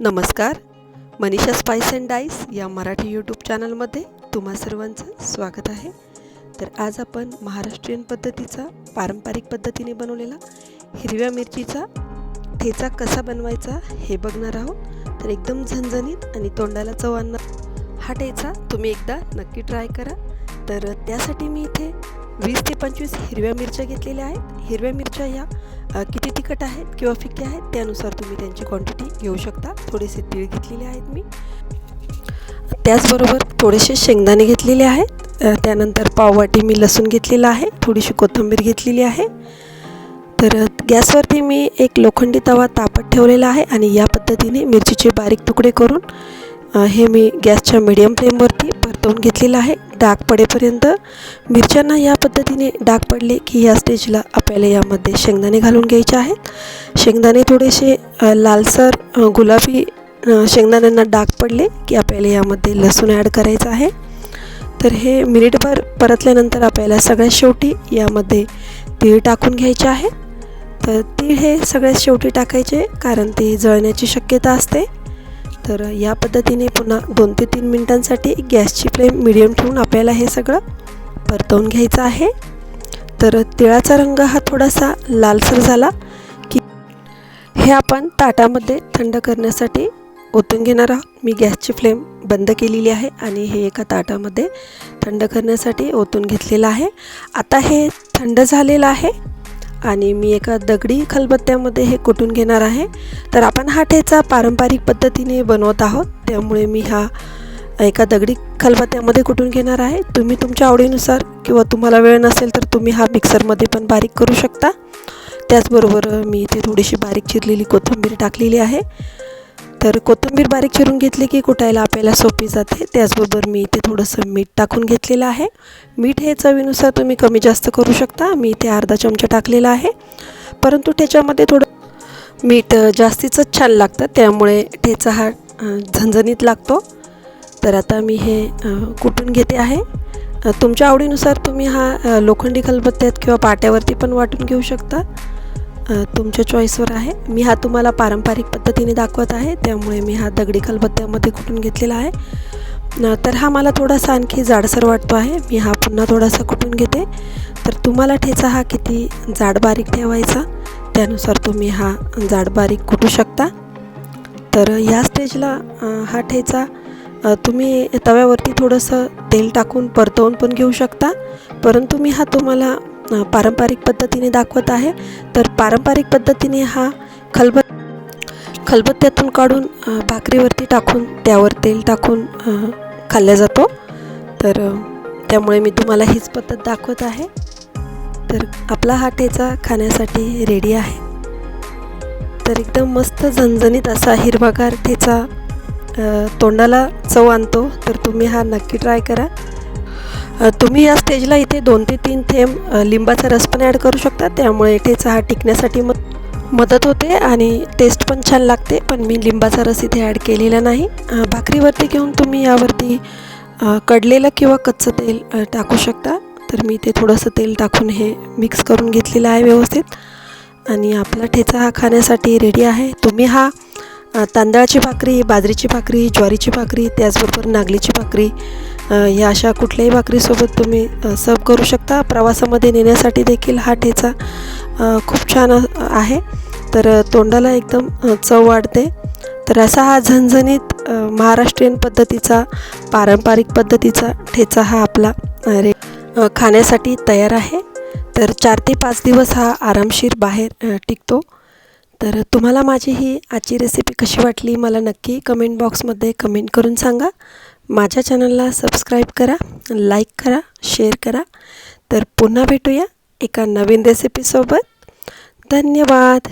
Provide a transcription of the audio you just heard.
नमस्कार Manisha spice and dice या Marathi YouTube चॅनलमध्ये तुम्हा सर्वांचं स्वागत आहे. तर आज आपण महाराष्ट्रीयन पद्धतीचा पारंपरिक पद्धतीने बनवलेला हिरव्या मिरचीचा ठेचा कसा बनवायचा हे बघणार आहोत. तर एकदम झणझणीत आणि तोंडाला चव आणणार हा ठेचा तुम्ही एकदा नक्की ट्राय करा. तर त्यासाठी मी इथे वीस ते पंचवीस हिरव्या मिरच्या घेतलेल्या आहेत. हिरव्या मिरच्या ह्या किती तिखट आहेत किंवा फिके आहेत त्यानुसार तुम्ही त्यांची क्वांटिटी घेऊ शकता. थोडेसे तीळ घेतलेले आहेत मी. त्याचबरोबर थोडेसे शेंगदाणे घेतलेले आहेत. त्यानंतर पाववाटी मी लसूण घेतलेला आहे. थोडीशी कोथिंबीर घेतलेली आहे. तर गॅसवरती मी एक लोखंडी तवा तापत ठेवलेला आहे आणि या पद्धतीने मिरचीचे बारीक तुकडे करून हे मी गॅसच्या मिडियम फ्लेमवरती परतवून घेतलेलं आहे. डाग पडेपर्यंत मिरच्यांना या पद्धतीने डाग पडले की या स्टेजला आपल्याला यामध्ये शेंगदाणे घालून घ्यायचे आहेत. शेंगदाणे थोडेसे लालसर गुलाबी शेंगदाण्यांना डाग पडले की आपल्याला यामध्ये लसूण ॲड करायचं आहे. तर हे मिनिटभर परतल्यानंतर आपल्याला सगळ्यात शेवटी यामध्ये तीळ टाकून घ्यायचे आहे. तर तीळ हे सगळ्यात शेवटी टाकायचे कारण ते जळण्याची शक्यता असते. तर या पद्धतीने पुन्हा दोन ते तीन मिनटांसाठी गॅसची फ्लेम मिडियम ठेवून आपल्याला हे सगळं परतवून घ्यायचं आहे. तर तिळाचा रंग हा थोडासा लालसर झाला की हे आपण ताटामध्ये थंड करण्यासाठी ओतून घेणार आहोत. मी गॅसची फ्लेम बंद केलेली आहे आणि हे एका ताटामध्ये थंड करण्यासाठी ओतून घेतलेलं आहे. आता हे थंड झालेलं आहे. आणि मी एका दगडी खलबत्त्यामध्ये हे कुटून घेणार आहे. तर आपण हा ठेचा पारंपरिक पद्धतीने बनवत आहोत. त्यामुळे मी हा एका दगडी खलबत्त्यामध्ये कुटून घेणार आहे. तुम्ही तुमच्या आवडीनुसार किंवा तुम्हाला वेळ नसेल तर तुम्ही हा मिक्सरमध्ये पण बारीक करू शकता. त्याचबरोबर मी इथे थोडीशी बारीक चिरलेली कोथिंबीर टाकलेली आहे. तर कोथिंबीर बारीक चिरून घेतली की कुटायला आपल्याला सोपी जाते. त्याचबरोबर मी इथे थोडंसं मीठ टाकून घेतलेलं आहे. मीठ हे चवीनुसार तुम्ही कमी जास्त करू शकता. मी इथे अर्धा चमचा टाकलेला आहे. परंतु त्याच्यामध्ये थोडं मीठ जास्तीचंच छान लागतं. त्यामुळे ठेचा हा झणझणीत लागतो. तर आता मी हे कुटून घेते आहे. तुमच्या आवडीनुसार तुम्ही हा लोखंडी खलबत्त्यात किंवा पाट्यावरती पण वाटून घेऊ शकता. तुमच्या चॉईसवर आहे. मी हा तुम्हाला पारंपरिक पद्धतीने दाखवत आहे. त्यामुळे मी हा दगडी खलबत्त्यामध्ये कुटून घेतलेला आहे. तर हा मला थोडासा आणखी जाडसर वाटतो आहे. मी हा पुन्हा थोडासा कुटून घेते. तर तुम्हाला ठेचा हा किती जाड बारीक ठेवायचा? त्यानुसार तुम्ही हा जाड बारीक कुटू शकता. तर ह्या स्टेजला हा ठेचा तुम्ही तव्यावरती थोडंसं तेल टाकून परतवून पण घेऊ शकता. परंतु मी हा तुम्हाला पारंपरिक पद्धतीने दाखवत आहे. तर पारंपरिक पद्धतीने हा खलबत खलबत्त्यातून काढून भाकरीवरती टाकून त्यावर तेल टाकून खाल्ला जातो. तर त्यामुळे मी तुम्हाला हीच पद्धत दाखवत आहे. तर आपला हा ठेचा खाण्यासाठी रेडी आहे. तर एकदम मस्त झणझणीत असा हिरवागार ठेचा तोंडाला चव आणतो. तर तुम्ही हा नक्की ट्राय करा. तुम्ही या स्टेजला इथे दोन ते तीन थेंब लिंबाचा रस पण ॲड करू शकता. त्यामुळे ठेचा हा टिकण्यासाठी मद मदत होते आणि टेस्ट पण छान लागते पण मी लिंबाचा रस इथे ॲड केलेला नाही. भाकरीवरती घेऊन तुम्ही यावरती कडलेलं किंवा कच्चं तेल टाकू शकता. तर मी इथे थोडंसं तेल टाकून हे मिक्स करून घेतलेलं आहे व्यवस्थित. आणि आपला ठेचा हा खाण्यासाठी रेडी आहे. तुम्ही हा तांदळाची भाकरी बाजरीची भाकरी ज्वारीची भाकरी त्याचबरोबर नागलीची भाकरी या अशा कुठल्याही भाकरीसोबत तुम्ही सर्व करू शकता. प्रवासामध्ये नेण्यासाठी देखील हा ठेचा खूप छान आहे. तर तोंडाला एकदम चव वाढते. तर असा हा झणझणीत महाराष्ट्रीयन पद्धतीचा पारंपरिक पद्धतीचा ठेचा हा आपला रे खाण्यासाठी तयार आहे. तर चार ते पाच दिवस हा आरामशीर बाहेर टिकतो. तर तुम्हाला माझी ही आजची रेसिपी कशी वाटली मला नक्की कमेंट बॉक्समध्ये कमेंट करून सांगा. माझ्या चॅनलला सबस्क्राईब करा लाईक करा शेअर करा. तर पुन्हा भेटूया एका नवीन रेसिपीसोबत धन्यवाद!